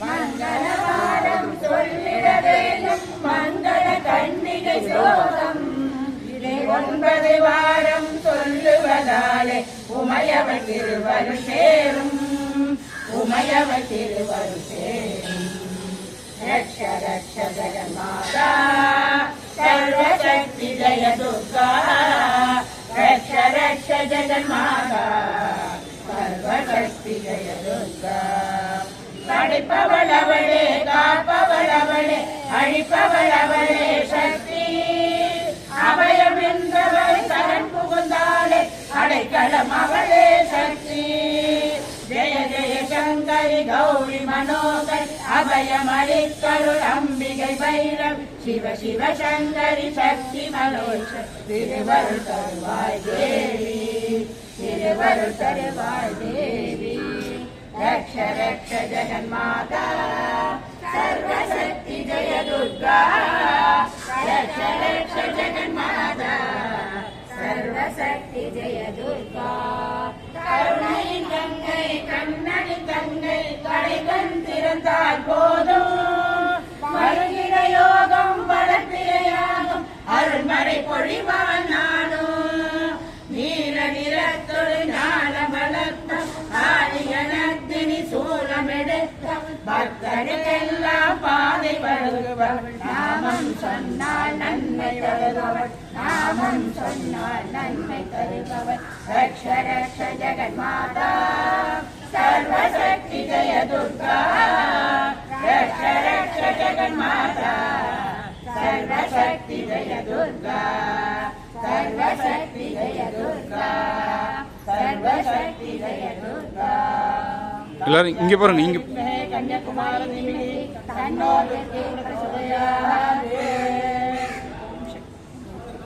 மங்களவாரம் சொல்லிட வேண்டும் மங்கள கண்ணிகை சோகம். இதை ஒன்பது வாரம் சொல்லுவதாலே உமையவ திருவரு சேரும். உமையவ திருவரு சேரும். சர்வசக்தி ஜெய துர்கா. ரக்ஷ ரக்ஷ ஜெகன்மாதா சர்வசக்தி ஜெய துர்கா படைப்பவள் அவளே காப்பவள் சக்தி. அபயம் என்றவள் சரண் புகுந்தாளே அடைக்கலம் அவளே சக்தி. ஜெய ஜெய சங்கரி கௌரி மனோகர் அபயம் அளிக்கருள் அம்பிகை வைரம். சிவ சிவ சங்கரி சக்தி மனோஜ திருவருள் தருவாய் தேவி. திருவருள் தருவாய் தேவி. ஜெகன்மாதா சர்வசக்தி ஜெய துர்கா ரக்ஷ ரக்ஷ ஜெகன்மாதா சர்வசக்தி ஜெய துர்கா கருணை கங்கை கண்ணனி கங்கை கடைகண் திறந்தால் போதும் பக்தருக்கெல்லாம் பாதை பழகுபவள் நாமம் சொன்னால் நன்மை தருபவள் நாமம் சொன்னால் நன்மை தருபவள் ரக்ஷ ரக்ஷ ஜெகன் மாதா சர்வசக்தி ஜெய துர்கா. ரக்ஷ ரக்ஷ ஜெகன் மாதா சர்வசக்தி ஜெய துர்கா. சர்வசக்தி ஜெய துர்கா. சர்வசக்தி ஜெய துர்கா. எல்லாரும் இங்க பாருங்க இங்க. కన్యాకుమారి తన్నో ప్రచోదయ